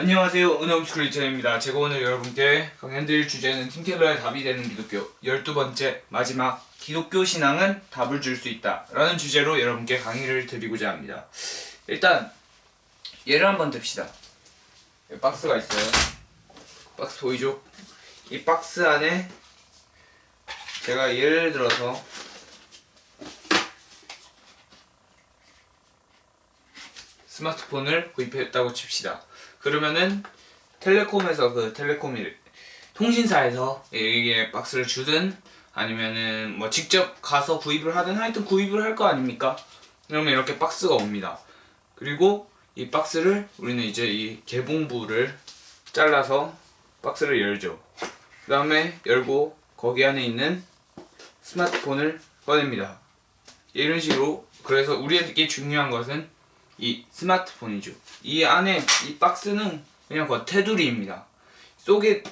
안녕하세요. 은엄스쿨 이찬입니다. 제가 오늘 여러분께 강연드릴 주제는 팀켈러의 답이 되는 기독교 12번째 마지막 기독교 신앙은 답을 줄 수 있다 라는 주제로 여러분께 강의를 드리고자 합니다. 일단 예를 한번 듭시다. 박스가 있어요. 박스 보이죠? 이 박스 안에 제가 예를 들어서 스마트폰을 구입했다고 칩시다. 그러면은 텔레콤에서 그 텔레콤이 통신사에서 이게 박스를 주든 아니면은 뭐 직접 가서 구입을 하든 하여튼 구입을 할 거 아닙니까? 그러면 이렇게 박스가 옵니다. 그리고 이 박스를 우리는 이제 이 개봉부를 잘라서 박스를 열죠. 그 다음에 열고 거기 안에 있는 스마트폰을 꺼냅니다. 이런 식으로 그래서 우리에게 중요한 것은 이 스마트폰이죠. 이 안에 이 박스는 그냥 그 테두리입니다. 속에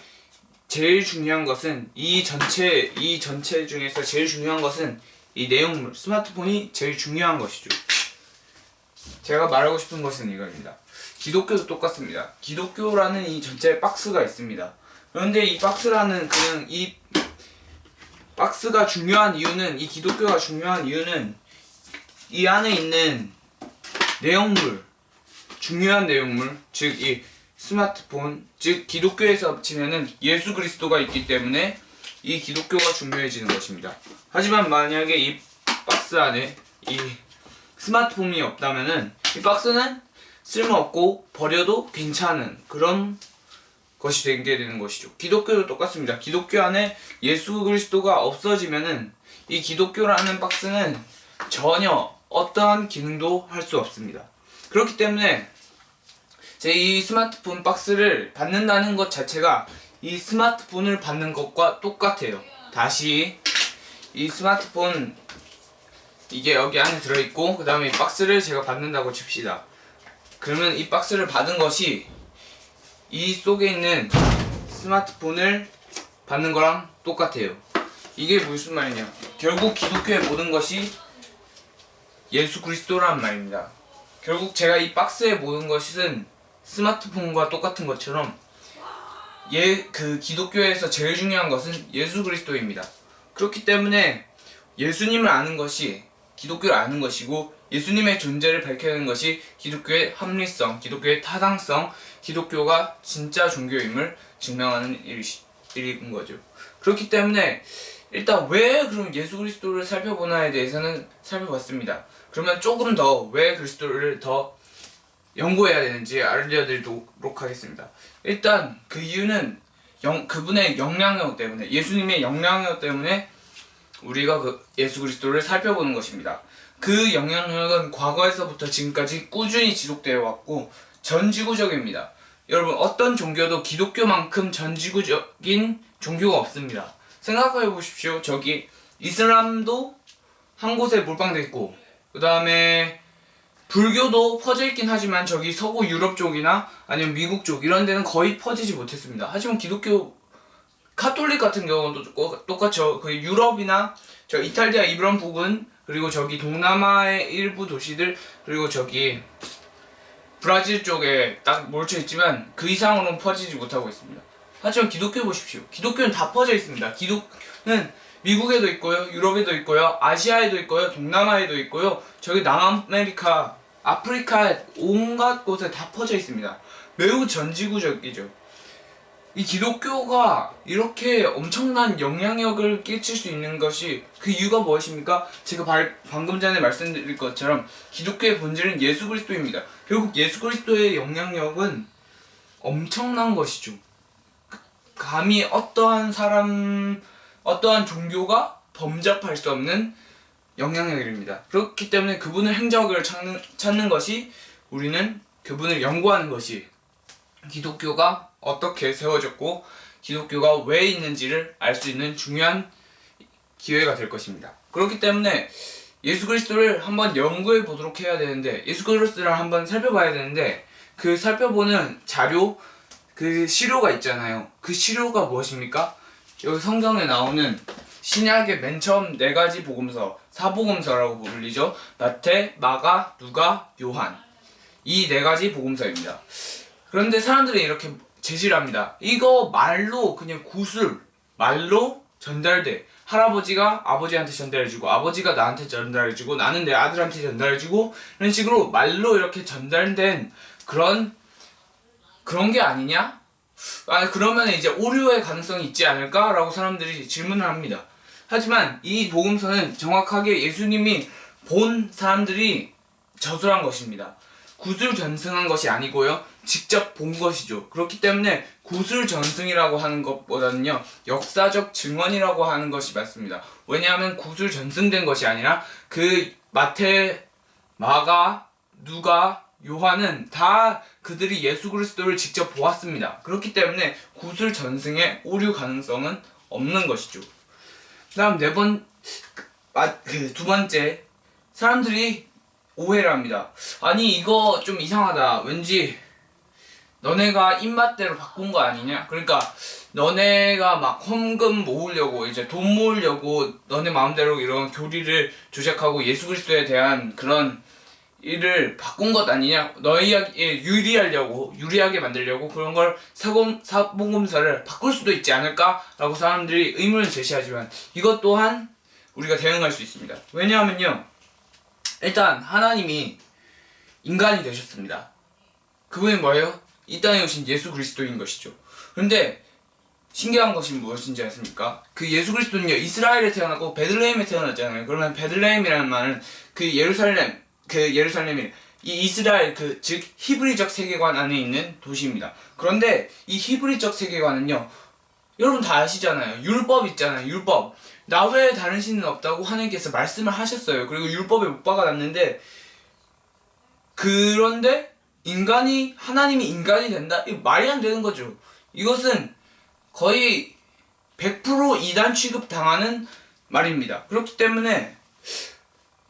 제일 중요한 것은 이 전체 이 전체 중에서 제일 중요한 것은 이 내용물 스마트폰이 제일 중요한 것이죠. 제가 말하고 싶은 것은 이겁니다. 기독교도 똑같습니다. 기독교라는 이 전체 박스가 있습니다. 그런데 이 박스라는 그냥 이 박스가 중요한 이유는 이 기독교가 중요한 이유는 이 안에 있는 내용물 중요한 내용물 즉 이 스마트폰 즉 기독교에서 치면은 예수 그리스도가 있기 때문에 이 기독교가 중요해지는 것입니다. 하지만 만약에 이 박스 안에 이 스마트폰이 없다면은 이 박스는 쓸모없고 버려도 괜찮은 그런 것이 되게 되는 것이죠. 기독교도 똑같습니다. 기독교 안에 예수 그리스도가 없어지면은 이 기독교라는 박스는 전혀 어떠한 기능도 할 수 없습니다. 그렇기 때문에 제 이 스마트폰 박스를 받는다는 것 자체가 이 스마트폰을 받는 것과 똑같아요. 다시 이 스마트폰 이게 여기 안에 들어있고 그 다음에 이 박스를 제가 받는다고 칩시다. 그러면 이 박스를 받은 것이 이 속에 있는 스마트폰을 받는 거랑 똑같아요. 이게 무슨 말이냐? 결국 기독교의 모든 것이 예수 그리스도란 말입니다. 결국 제가 이 박스에 모든 것은 스마트폰과 똑같은 것처럼 예, 그 기독교에서 제일 중요한 것은 예수 그리스도입니다. 그렇기 때문에 예수님을 아는 것이 기독교를 아는 것이고 예수님의 존재를 밝혀내는 것이 기독교의 합리성, 기독교의 타당성, 기독교가 진짜 종교임을 증명하는 일인 거죠. 그렇기 때문에 일단 왜 그럼 예수 그리스도를 살펴보나에 대해서는 살펴봤습니다. 그러면 조금 더 왜 그리스도를 더 연구해야 되는지 알려드리도록 하겠습니다. 일단 그 이유는 영, 그분의 영향력 때문에 예수님의 영향력 때문에 우리가 그 예수 그리스도를 살펴보는 것입니다. 그 영향력은 과거에서부터 지금까지 꾸준히 지속되어 왔고 전 지구적입니다. 여러분 어떤 종교도 기독교만큼 전 지구적인 종교가 없습니다. 생각해 보십시오. 저기 이슬람도 한 곳에 몰빵돼 있고 그 다음에 불교도 퍼져 있긴 하지만 저기 서구 유럽 쪽이나 아니면 미국 쪽 이런 데는 거의 퍼지지 못했습니다. 하지만 기독교 카톨릭 같은 경우도 똑- 똑같죠. 그 유럽이나 저 이탈리아 이런 부분 그리고 저기 동남아의 일부 도시들 그리고 저기 브라질 쪽에 딱 몰쳐 있지만 그 이상으로는 퍼지지 못하고 있습니다. 하지만 기독교 보십시오. 기독교는 다 퍼져 있습니다. 기독은 미국에도 있고요, 유럽에도 있고요, 아시아에도 있고요, 동남아에도 있고요, 저기 남아메리카, 아프리카 온갖 곳에 다 퍼져 있습니다. 매우 전지구적이죠. 이 기독교가 이렇게 엄청난 영향력을 끼칠 수 있는 것이 그 이유가 무엇입니까? 제가 발- 방금 전에 말씀드린 것처럼 기독교의 본질은 예수 그리스도입니다. 결국 예수 그리스도의 영향력은 엄청난 것이죠. 감히 어떠한 사람, 어떠한 종교가 범접할 수 없는 영향력입니다. 그렇기 때문에 그분의 행적을 찾는, 찾는 것이 우리는 그분을 연구하는 것이 기독교가 어떻게 세워졌고 기독교가 왜 있는지를 알 수 있는 중요한 기회가 될 것입니다. 그렇기 때문에 예수 그리스도를 한번 연구해 보도록 해야 되는데 예수 그리스도를 한번 살펴봐야 되는데 그 살펴보는 자료 그 시료가 있잖아요. 그 시료가 무엇입니까? 여기 성경에 나오는 신약의 맨 처음 네 가지 복음서 사복음서라고 불리죠. 마태, 마가, 누가, 요한 이 네 가지 복음서입니다. 그런데 사람들이 이렇게 제시를 합니다. 이거 말로 그냥 구술 말로 전달돼. 할아버지가 아버지한테 전달해주고 아버지가 나한테 전달해주고 나는 내 아들한테 전달해주고 이런 식으로 말로 이렇게 전달된 그런 그런 게 아니냐? 아 그러면 이제 오류의 가능성이 있지 않을까라고 사람들이 질문을 합니다. 하지만 이 복음서는 정확하게 예수님이 본 사람들이 저술한 것입니다. 구술 전승한 것이 아니고요. 직접 본 것이죠. 그렇기 때문에 구술 전승이라고 하는 것보다는요. 역사적 증언이라고 하는 것이 맞습니다. 왜냐하면 구술 전승된 것이 아니라 그 마태, 마가, 누가, 요한은 다 그들이 예수 그리스도를 직접 보았습니다. 그렇기 때문에 구술 전승의 오류 가능성은 없는 것이죠. 그다음 네 번, 그두 번째 사람들이 오해를 합니다. 아니 이거 좀 이상하다. 왠지 너네가 입맛대로 바꾼 거 아니냐? 그러니까 너네가 막 헌금 모으려고 이제 돈 모으려고 너네 마음대로 이런 교리를 조작하고 예수 그리스도에 대한 그런 일을 바꾼 것 아니냐? 너희에게 유리하려고 유리하게 만들려고 그런 걸 사공 사복음서를 바꿀 수도 있지 않을까라고 사람들이 의문을 제시하지만 이것 또한 우리가 대응할 수 있습니다. 왜냐하면요. 일단 하나님이 인간이 되셨습니다. 그분이 뭐예요? 이 땅에 오신 예수 그리스도인 것이죠. 그런데 신기한 것이 무엇인지 아십니까? 그 예수 그리스도는요 이스라엘에 태어나고 베들레헴에 태어났잖아요. 그러면 베들레헴이라는 말은 그 예루살렘 그 예루살렘이 이 이스라엘 그 즉 히브리적 세계관 안에 있는 도시입니다. 그런데 이 히브리적 세계관은요 여러분 다 아시잖아요. 율법 있잖아요. 율법. 나 외에 다른 신은 없다고 하나님께서 말씀을 하셨어요. 그리고 율법에 못 박아놨는데 그런데 인간이 하나님이 인간이 된다? 이거 말이 안 되는 거죠. 이것은 거의 100% 이단 취급 당하는 말입니다. 그렇기 때문에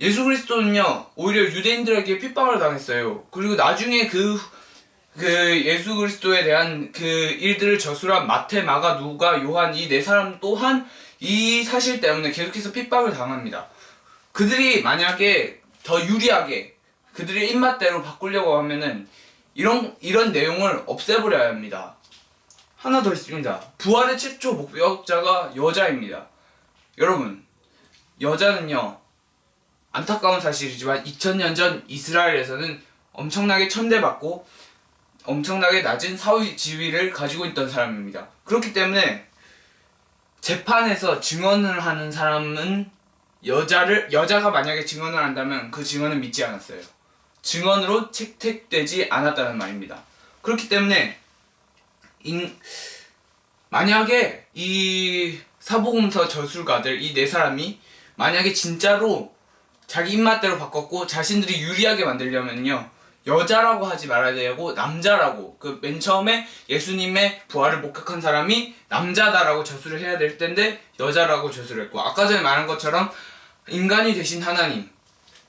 예수 그리스도는요 오히려 유대인들에게 핍박을 당했어요. 그리고 나중에 그, 그 예수 그리스도에 대한 그 일들을 저술한 마태, 마가, 누가, 요한 이 네 사람 또한 이 사실 때문에 계속해서 핍박을 당합니다. 그들이 만약에 더 유리하게 그들의 입맛대로 바꾸려고 하면은 이런 이런 내용을 없애버려야 합니다. 하나 더 있습니다. 부활의 최초 목격자가 여자입니다. 여러분, 여자는요 안타까운 사실이지만 2000년 전 이스라엘에서는 엄청나게 천대받고 엄청나게 낮은 사회 지위를 가지고 있던 사람입니다. 그렇기 때문에 재판에서 증언을 하는 사람은 여자를 여자가 만약에 증언을 한다면 그 증언은 믿지 않았어요. 증언으로 채택되지 않았다는 말입니다. 그렇기 때문에 인, 만약에 이 사복음서 저술가들 이 네 사람이 만약에 진짜로 자기 입맛대로 바꿨고 자신들이 유리하게 만들려면요 여자라고 하지 말아야 되고 남자라고 그 맨 처음에 예수님의 부활을 목격한 사람이 남자다라고 저술을 해야 될 텐데 여자라고 저술을 했고 아까 전에 말한 것처럼 인간이 되신 하나님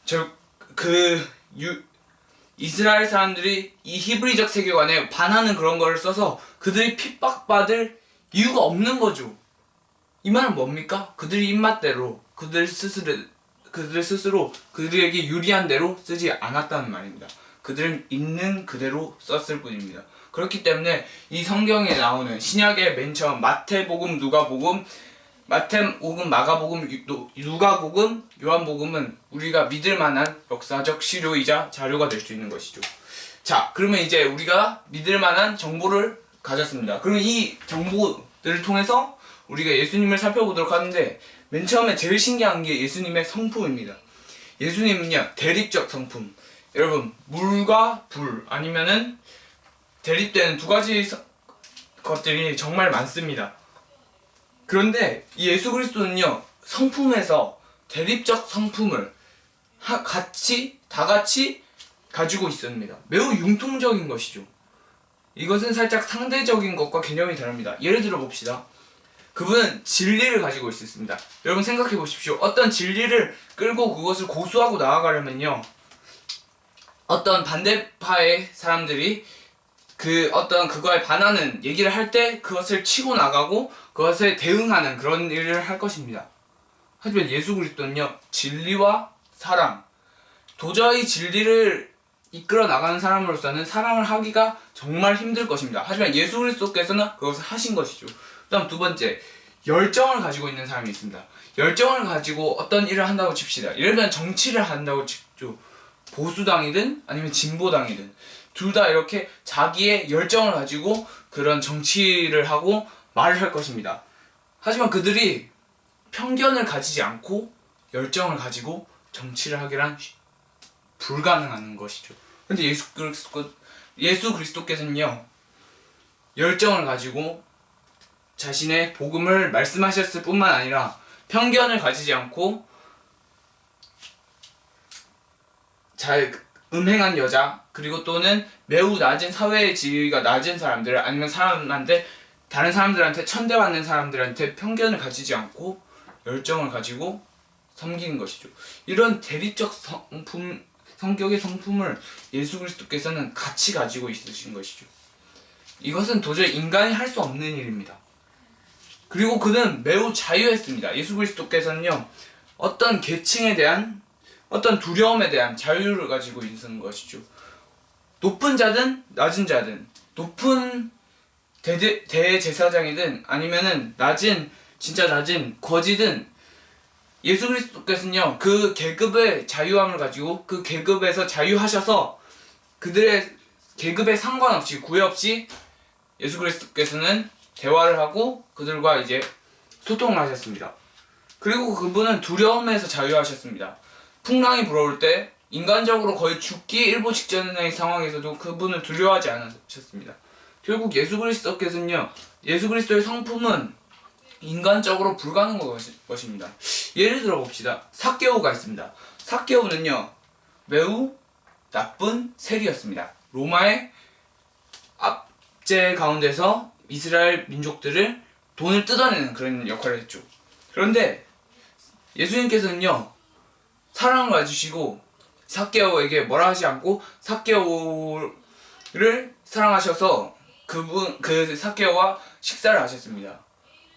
즉그 이스라엘 사람들이 이 히브리적 세계관에 반하는 그런 거를 써서 그들이 핍박받을 이유가 없는 거죠. 이 말은 뭡니까? 그들이 입맛대로 그들 스스로 그들 스스로 그들에게 유리한 대로 쓰지 않았다는 말입니다. 그들은 있는 그대로 썼을 뿐입니다. 그렇기 때문에 이 성경에 나오는 신약의 맨 처음 마태복음, 누가복음, 마태복음, 마가복음, 유- 누가복음, 요한복음은 우리가 믿을 만한 역사적 시료이자 자료가 될 수 있는 것이죠. 자, 그러면 이제 우리가 믿을 만한 정보를 가졌습니다. 그럼 이 정보들을 통해서 우리가 예수님을 살펴보도록 하는데 맨 처음에 제일 신기한 게 예수님의 성품입니다. 예수님은요 대립적 성품. 여러분 물과 불 아니면은 대립되는 두 가지 서- 것들이 정말 많습니다. 그런데 이 예수 그리스도는요 성품에서 대립적 성품을 하- 같이 다 같이 가지고 있습니다. 매우 융통적인 것이죠. 이것은 살짝 상대적인 것과 개념이 다릅니다. 예를 들어 봅시다. 그분은 진리를 가지고 있었습니다. 여러분 생각해 보십시오. 어떤 진리를 끌고 그것을 고수하고 나아가려면요. 어떤 반대파의 사람들이 그 어떤 그거에 반하는 얘기를 할 때 그것을 치고 나가고 그것에 대응하는 그런 일을 할 것입니다. 하지만 예수 그리스도는요. 진리와 사랑 도저히 진리를 이끌어 나가는 사람으로서는 사랑을 하기가 정말 힘들 것입니다. 하지만 예수 그리스도께서는 그것을 하신 것이죠. 그다음 두 번째 열정을 가지고 있는 사람이 있습니다. 열정을 가지고 어떤 일을 한다고 칩시다. 예를 들면 정치를 한다고 칩죠. 보수당이든 아니면 진보당이든 둘 다 이렇게 자기의 열정을 가지고 그런 정치를 하고 말을 할 것입니다. 하지만 그들이 편견을 가지지 않고 열정을 가지고 정치를 하기란 쉬- 불가능한 것이죠. 근데 예수 그리스도 예수 그리스도께서는요 열정을 가지고 자신의 복음을 말씀하셨을 뿐만 아니라 편견을 가지지 않고 잘 음행한 여자 그리고 또는 매우 낮은 사회의 지위가 낮은 사람들 아니면 사람한테 다른 사람들한테 천대받는 사람들한테 편견을 가지지 않고 열정을 가지고 섬기는 것이죠. 이런 대리적 성품 성격의 성품을 예수 그리스도께서는 같이 가지고 있으신 것이죠. 이것은 도저히 인간이 할 수 없는 일입니다. 그리고 그는 매우 자유했습니다. 예수 그리스도께서는요, 어떤 계층에 대한, 어떤 두려움에 대한 자유를 가지고 있는 것이죠. 높은 자든, 낮은 자든, 높은 대, 대제사장이든, 아니면은 낮은, 진짜 낮은 거지든, 예수 그리스도께서는요, 그 계급의 자유함을 가지고, 그 계급에서 자유하셔서, 그들의 계급에 상관없이, 구애 없이, 예수 그리스도께서는 대화를 하고 그들과 이제 소통을 하셨습니다. 그리고 그분은 두려움에서 자유하셨습니다. 풍랑이 불어올 때 인간적으로 거의 죽기 일보 직전의 상황에서도 그분을 두려워하지 않으셨습니다. 결국 예수 그리스도께서는요, 예수 그리스도의 성품은 인간적으로 불가능한 것입니다. 예를 들어 봅시다. 사케오가 있습니다. 사케오는요, 매우 나쁜 세리였습니다. 로마의 압제 가운데서 이스라엘 민족들을 돈을 뜯어내는 그런 역할을 했죠. 그런데 예수님께서는요 사랑을 가지시고 사케오에게 뭐라 하지 않고 사케오를 사랑하셔서 그분 그 사케오와 식사를 하셨습니다.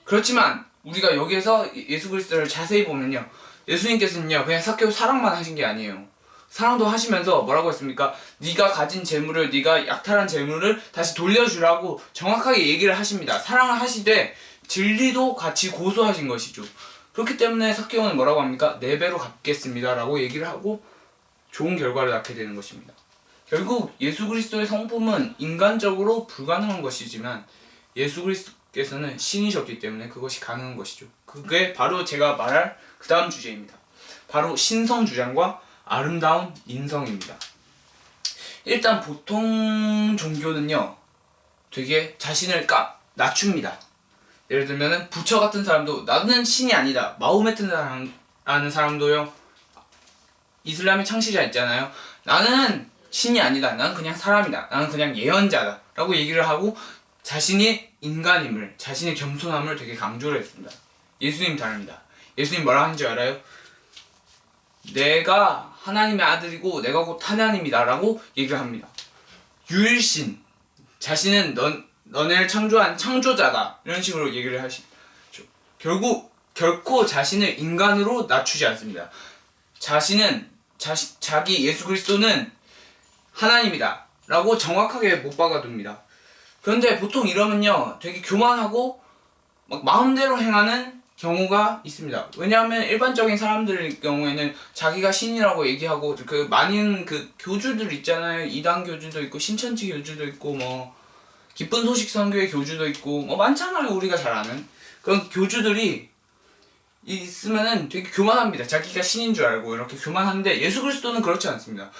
그렇지만 우리가 여기에서 예수 그리스도를 자세히 보면요 예수님께서는요 그냥 사케오 사랑만 하신 게 아니에요. 사랑도 하시면서 뭐라고 했습니까? 네가 가진 재물을 네가 약탈한 재물을 다시 돌려주라고 정확하게 얘기를 하십니다. 사랑을 하시되 진리도 같이 고소하신 것이죠. 그렇기 때문에 사케오는 뭐라고 합니까? 네 배로 갚겠습니다라고 얘기를 하고 좋은 결과를 낳게 되는 것입니다. 결국 예수 그리스도의 성품은 인간적으로 불가능한 것이지만 예수 그리스도께서는 신이셨기 때문에 그것이 가능한 것이죠. 그게 바로 제가 말할 그 다음 주제입니다. 바로 신성 주장과 아름다운 인성입니다. 일단 보통 종교는요, 되게 자신을 까 낮춥니다. 예를 들면은 부처 같은 사람도 나는 신이 아니다. 마호메트 라는 사람도요. 이슬람의 창시자 있잖아요. 나는 신이 아니다. 나는 그냥 사람이다. 나는 그냥 예언자다. 라고 얘기를 하고 자신이 인간임을, 자신의 겸손함을 되게 강조를 했습니다. 예수님 다릅니다. 예수님 뭐라 하는지 알아요? 내가 하나님의 아들이고 내가 곧 하나님이다라고 얘기를 합니다. 유일신 자신은 넌 너네를 창조한 창조자다 이런 식으로 얘기를 하시죠. 결국 결코 자신을 인간으로 낮추지 않습니다. 자신은 자시, 자기 예수 그리스도는 하나님이다라고 정확하게 못 박아둡니다. 그런데 보통 이러면요 되게 교만하고 막 마음대로 행하는 경우가 있습니다. 왜냐하면 일반적인 사람들의 경우에는 자기가 신이라고 얘기하고 그 많은 그 교주들 있잖아요. 이단 교주도 있고 신천지 교주도 있고 뭐 기쁜 소식 선교의 교주도 있고 뭐 많잖아요. 우리가 잘 아는 그런 교주들이 있으면은 되게 교만합니다. 자기가 신인 줄 알고 이렇게 교만한데 예수 그리스도는 그렇지 않습니다.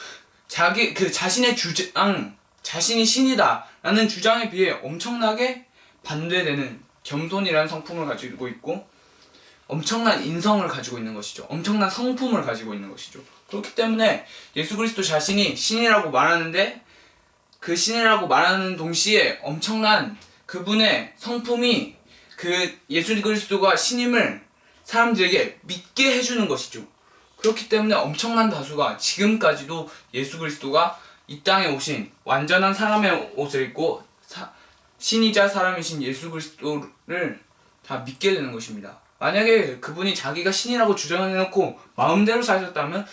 자기 그 자신의 주장 자신이 신이다라는 주장에 비해 엄청나게 반대되는 겸손이라는 성품을 가지고 있고 엄청난 인성을 가지고 있는 것이죠. 엄청난 성품을 가지고 있는 것이죠. 그렇기 때문에 예수 그리스도 자신이 신이라고 말하는데 그 신이라고 말하는 동시에 엄청난 그분의 성품이 그 예수 그리스도가 신임을 사람들에게 믿게 해주는 것이죠. 그렇기 때문에 엄청난 다수가 지금까지도 예수 그리스도가 이 땅에 오신 완전한 사람의 옷을 입고 사- 신이자 사람이신 예수 그리스도를 다 믿게 되는 것입니다. 만약에 그분이 자기가 신이라고 주장해놓고 마음대로 사셨다면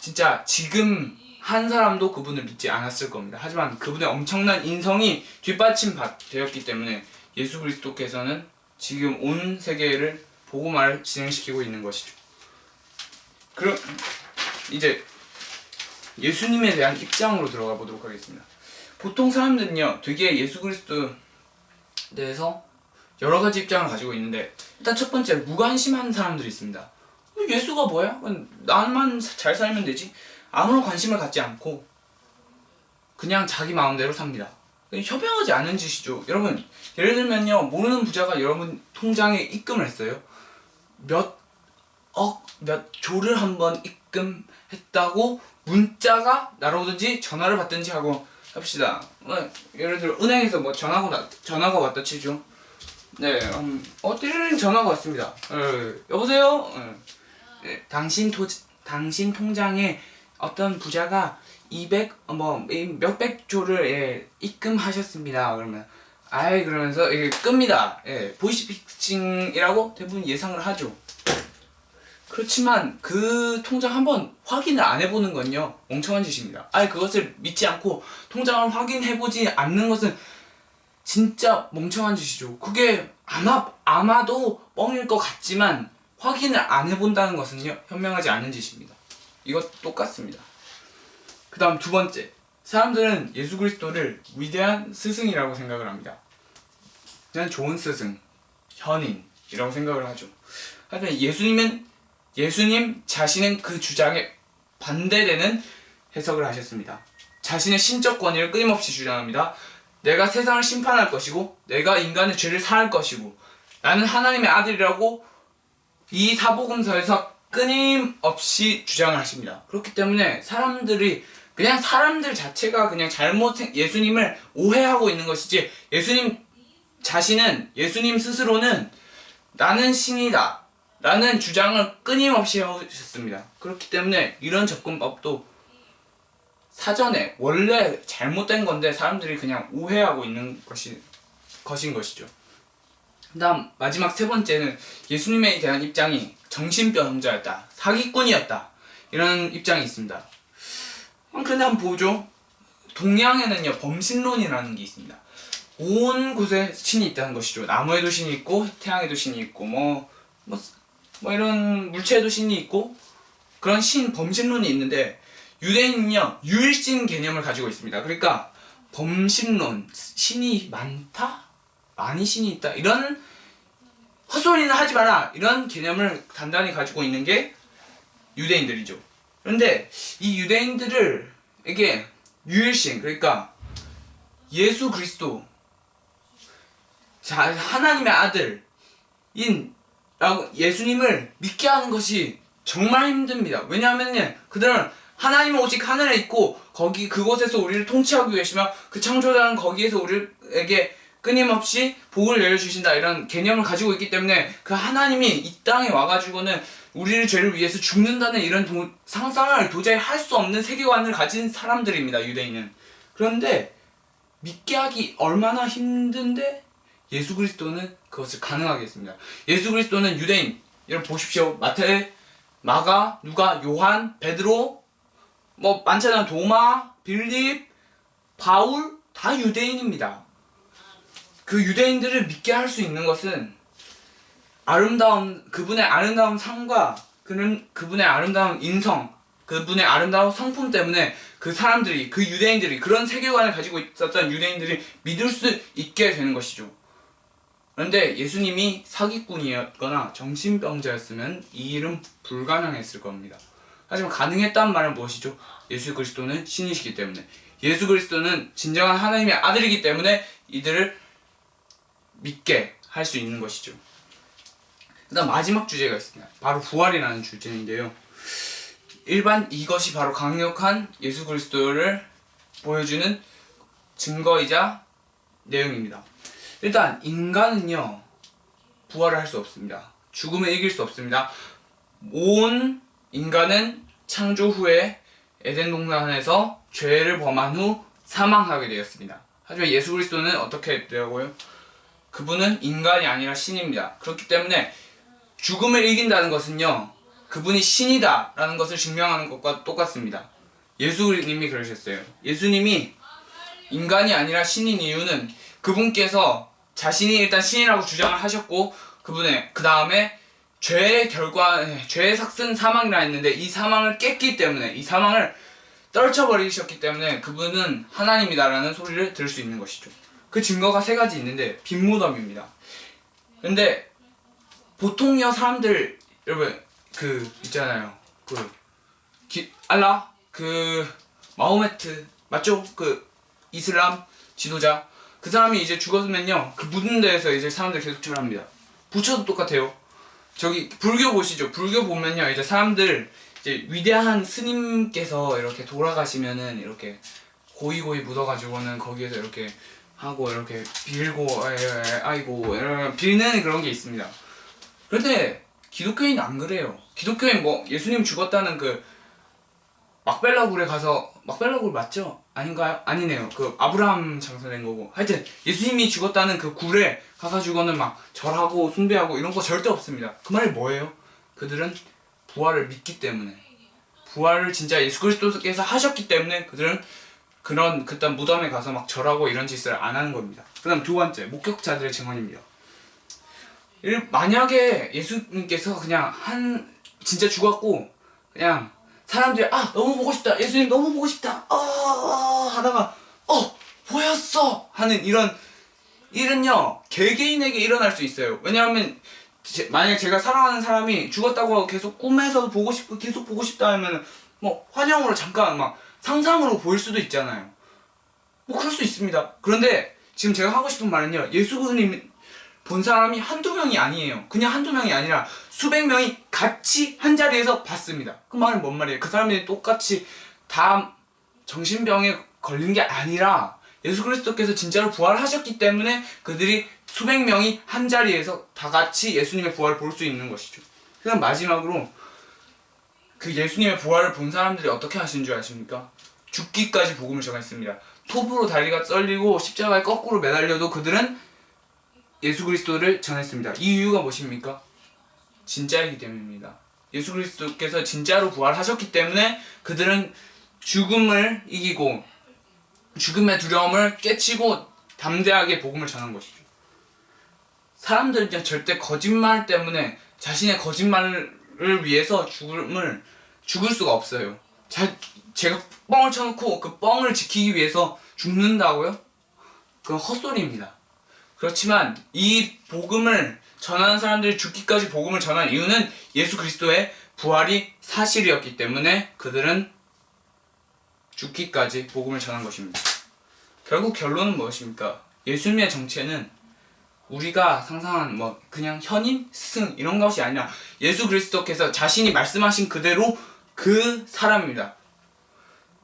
진짜 지금 한 사람도 그분을 믿지 않았을 겁니다. 하지만 그분의 엄청난 인성이 뒷받침되었기 때문에 예수 그리스도께서는 지금 온 세계를 복음화를 진행시키고 있는 것이죠. 그럼 이제 예수님에 대한 입장으로 들어가 보도록 하겠습니다. 보통 사람들은요, 되게 예수 그리스도에 대해서 여러 가지 입장을 가지고 있는데 일단 첫 번째 무관심한 사람들이 있습니다. 예수가 뭐야? 나만 잘 살면 되지. 아무런 관심을 갖지 않고 그냥 자기 마음대로 삽니다. 협약하지 않은 짓이죠. 여러분, 예를 들면요, 모르는 부자가 여러분 통장에 입금을 했어요. 몇 억, 몇 조를 한번 입금했다고 문자가 날아오든지 전화를 받든지 하고 합시다. 어, 예를 들어 은행에서 뭐 전화가 나, 전화가 왔다 치죠. 네, 음, 어, 띠르르 전화가 왔습니다. 에, 여보세요. 에, 네, 당신 도 당신 통장에 어떤 부자가 200, 어, 뭐, 이 몇백 조를 예, 입금하셨습니다. 그러면, 아이, 그러면서, 이게 끕니다. 예, 보이스피싱이라고 대부분 예상을 하죠. 그렇지만 그 통장 한번 확인을 안 해보는 건요, 멍청한 짓입니다. 아예 그것을 믿지 않고 통장을 확인해보지 않는 것은 진짜 멍청한 짓이죠. 그게 아마, 아마도 뻥일 것 같지만 확인을 안 해본다는 것은요, 현명하지 않은 짓입니다. 이것 똑같습니다. 그 다음 두 번째. 사람들은 예수 그리스도를 위대한 스승이라고 생각을 합니다. 그냥 좋은 스승, 현인이라고 생각을 하죠. 하지만 예수님은, 예수님 자신은 그 주장에 반대되는 해석을 하셨습니다. 자신의 신적 권위를 끊임없이 주장합니다. 내가 세상을 심판할 것이고, 내가 인간의 죄를 사할 것이고, 나는 하나님의 아들이라고 이 사복음서에서 끊임없이 주장을 하십니다. 그렇기 때문에 사람들이 그냥 사람들 자체가 그냥 잘못 예수님을 오해하고 있는 것이지 예수님 자신은 예수님 스스로는 나는 신이다 라는 주장을 끊임없이 해오셨습니다. 그렇기 때문에 이런 접근법도 사전에 원래 잘못된 건데 사람들이 그냥 오해하고 있는 것이 것인 것이죠. 그다음 마지막 세 번째는 예수님에 대한 입장이 정신병자였다, 사기꾼이었다 이런 입장이 있습니다. 그런데 한번 보죠. 동양에는요 범신론이라는 게 있습니다. 온 곳에 신이 있다는 것이죠. 나무에도 신이 있고 태양에도 신이 있고 뭐뭐 뭐, 뭐 이런 물체에도 신이 있고 그런 신 범신론이 있는데 유대인은요 유일신 개념을 가지고 있습니다. 그러니까 범신론 신이 많다 많이 신이 있다 이런 헛소리는 하지 마라 이런 개념을 단단히 가지고 있는 게 유대인들이죠. 그런데 이 유대인들을 에게 유일신 그러니까 예수 그리스도 자 하나님의 아들인 예수님을 믿게 하는 것이 정말 힘듭니다. 왜냐하면 그들은 하나님은 오직 하늘에 있고 거기 그곳에서 우리를 통치하고 계시며 그 창조자는 거기에서 우리에게 끊임없이 복을 내려주신다. 이런 개념을 가지고 있기 때문에 그 하나님이 이 땅에 와가지고는 우리를 죄를 위해서 죽는다는 이런 도, 상상을 도저히 할 수 없는 세계관을 가진 사람들입니다 유대인은. 그런데 믿게 하기 얼마나 힘든데 예수 그리스도는 그것을 가능하게 했습니다. 예수 그리스도는 유대인. 여러분 보십시오. 마태 마가 누가 요한 베드로 뭐 많잖아요 도마 빌립 바울 다 유대인입니다 그 유대인들을 믿게 할 수 있는 것은 아름다운 그분의 아름다운 삶과 그는 그분의 아름다운 인성, 그분의 아름다운 성품 때문에 그 사람들이 그 유대인들이 그런 세계관을 가지고 있었던 유대인들이 믿을 수 있게 되는 것이죠. 그런데 예수님이 사기꾼이었거나 정신병자였으면 이 일은 불가능했을 겁니다. 하지만 가능했단 말은 무엇이죠? 예수 그리스도는 신이시기 때문에 예수 그리스도는 진정한 하나님의 아들이기 때문에 이들을 믿게 할 수 있는 것이죠. 그다음 마지막 주제가 있습니다. 바로 부활이라는 주제인데요. 일반 이것이 바로 강력한 예수 그리스도를 보여주는 증거이자 내용입니다. 일단 인간은요 부활을 할 수 없습니다. 죽음을 이길 수 없습니다. 온 인간은 창조 후에 에덴 동산에서 죄를 범한 후 사망하게 되었습니다. 하지만 예수 그리스도는 어떻게 되고요? 그분은 인간이 아니라 신입니다. 그렇기 때문에 죽음을 이긴다는 것은요, 그분이 신이다라는 것을 증명하는 것과 똑같습니다. 예수님이 그러셨어요. 예수님이 인간이 아니라 신인 이유는 그분께서 자신이 일단 신이라고 주장을 하셨고 그분의 그 다음에 죄의 결과 죄의 삭슨 사망이라 했는데 이 사망을 깼기 때문에 이 사망을 떨쳐버리셨기 때문에 그분은 하나님이다라는 소리를 들을 수 있는 것이죠. 그 증거가 세 가지 있는데 빈무덤입니다. 근데 보통요 사람들 여러분 그 있잖아요. 그 기, 알라? 그 마호메트 맞죠? 그 이슬람 지도자. 그 사람이 이제 죽었으면요. 그 묻은 데에서 이제 사람들 계속 절합니다. 부처도 똑같아요 저기 불교 보시죠. 불교 보면요. 이제 사람들 이제 위대한 스님께서 이렇게 돌아가시면은 이렇게 고이 고이 묻어가지고는 거기에서 이렇게 하고 이렇게 빌고 에, 에, 아이고 이런 빌는 그런 게 있습니다. 그런데 기독교인은 안 그래요. 기독교인 뭐 예수님 죽었다는 그 막벨라 굴에 가서 막벨라 굴 맞죠? 아닌가요? 아니네요. 그 아브라함 장사된 거고. 하여튼 예수님이 죽었다는 그 굴에 가가지고는 막 절하고 숭배하고 이런 거 절대 없습니다. 그 말이 뭐예요? 그들은 부활을 믿기 때문에 부활을 진짜 예수 그리스도께서 하셨기 때문에 그들은 그런 그딴 무덤에 가서 막 절하고 이런 짓을 안 하는 겁니다. 그다음 두 번째 목격자들의 증언입니다. 일- 만약에 예수님께서 그냥 한 진짜 죽었고 그냥 사람들이 아 너무 보고 싶다. 예수님 너무 보고 싶다. 어, 어 하다가 어 보였어. 하는 이런 일은요 개개인에게 일어날 수 있어요. 왜냐하면 제- 만약에 제가 사랑하는 사람이 죽었다고 계속 꿈에서 보고 싶고 계속 보고 싶다 하면 뭐 환영으로 잠깐 막 상상으로 보일 수도 있잖아요. 뭐 그럴 수 있습니다. 그런데 지금 제가 하고 싶은 말은요 예수님 본 사람이 한두 명이 아니에요. 그냥 한두 명이 아니라 수백 명이 같이 한 자리에서 봤습니다. 그 말은 뭔 말이에요? 그 사람들이 똑같이 다 정신병에 걸린 게 아니라 예수 그리스도께서 진짜로 부활하셨기 때문에 그들이 수백 명이 한 자리에서 다 같이 예수님의 부활을 볼 수 있는 것이죠. 그다음 마지막으로 그 예수님의 부활을 본 사람들이 어떻게 하신 줄 아십니까? 죽기까지 복음을 전했습니다. 톱으로 다리가 썰리고 십자가에 거꾸로 매달려도 그들은 예수 그리스도를 전했습니다. 이 이유가 무엇입니까? 진짜이기 때문입니다. 예수 그리스도께서 진짜로 부활하셨기 때문에 그들은 죽음을 이기고 죽음의 두려움을 깨치고 담대하게 복음을 전한 것이죠. 사람들은 절대 거짓말 때문에 자신의 거짓말을 위해서 죽음을 죽을 수가 없어요. 자, 제가 뻥을 쳐놓고 그 뻥을 지키기 위해서 죽는다고요? 그건 헛소리입니다. 그렇지만 이 복음을 전하는 사람들이 죽기까지 복음을 전한 이유는 예수 그리스도의 부활이 사실이었기 때문에 그들은 죽기까지 복음을 전한 것입니다. 결국 결론은 무엇입니까? 예수님의 정체는 우리가 상상한 뭐 그냥 현임, 스승 이런 것이 아니라 예수 그리스도께서 자신이 말씀하신 그대로 그 사람입니다.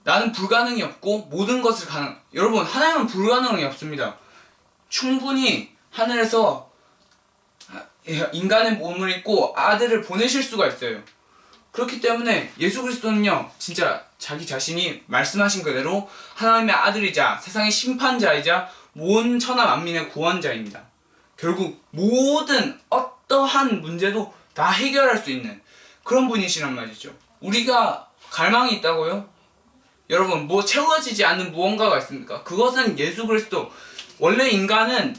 나는 불가능이 없고 모든 것을 가능. 여러분 하나님은 불가능이 없습니다. 충분히 하늘에서 인간의 몸을 입고 아들을 보내실 수가 있어요. 그렇기 때문에 예수 그리스도는요, 진짜 자기 자신이 말씀하신 그대로 하나님의 아들이자 세상의 심판자이자 온 천하 만민의 구원자입니다. 결국 모든 어떠한 문제도 다 해결할 수 있는 그런 분이시란 말이죠. 우리가 갈망이 있다고요? 여러분, 뭐 채워지지 않는 무언가가 있습니까? 그것은 예수 그리스도 원래 인간은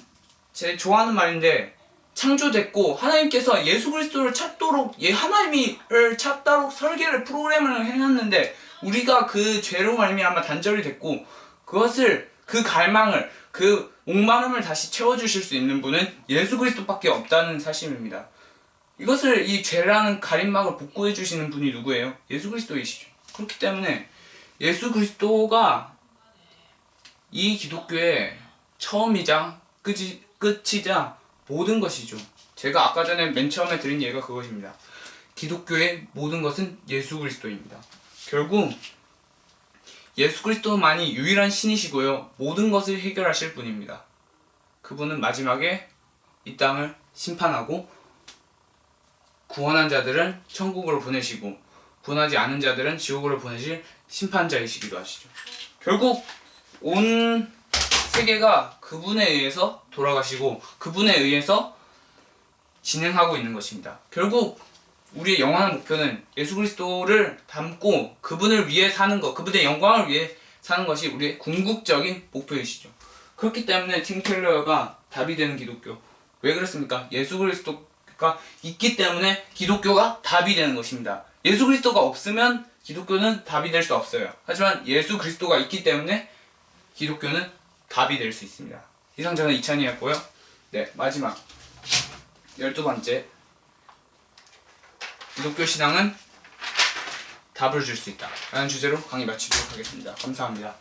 제 좋아하는 말인데 창조됐고 하나님께서 예수 그리스도를 찾도록 예 하나님을 찾도록 설계를 프로그램을 해놨는데 우리가 그 죄로 말미암아 단절이 됐고 그것을 그 갈망을 그 목마름을 다시 채워주실 수 있는 분은 예수 그리스도밖에 없다는 사실입니다. 이것을 이 죄라는 가림막을 복구해 주시는 분이 누구예요? 예수 그리스도이시죠. 그렇기 때문에 예수 그리스도가 이 기독교의 처음이자 끝이, 끝이자 모든 것이죠. 제가 아까 전에 맨 처음에 드린 예가 그것입니다. 기독교의 모든 것은 예수 그리스도입니다. 결국 예수 그리스도만이 유일한 신이시고요. 모든 것을 해결하실 분입니다. 그분은 마지막에 이 땅을 심판하고 구원한 자들은 천국으로 보내시고 구원하지 않은 자들은 지옥으로 보내실 심판자이시기도 하시죠. 결국 온 세계가 그분에 의해서 돌아가시고 그분에 의해서 진행하고 있는 것입니다. 결국 우리의 영원한 목표는 예수 그리스도를 닮고 그분을 위해 사는 것, 그분의 영광을 위해 사는 것이 우리의 궁극적인 목표이시죠. 그렇기 때문에 팀 켈러가 답이 되는 기독교. 왜 그렇습니까? 예수 그리스도가 있기 때문에 기독교가 답이 되는 것입니다. 예수 그리스도가 없으면 기독교는 답이 될 수 없어요. 하지만 예수 그리스도가 있기 때문에 기독교는 답이 될 수 있습니다. 이상 저는 이찬이었고요. 네, 마지막 열두 번째 기독교 신앙은 답을 줄 수 있다. 라는 주제로 강의 마치도록 하겠습니다. 감사합니다.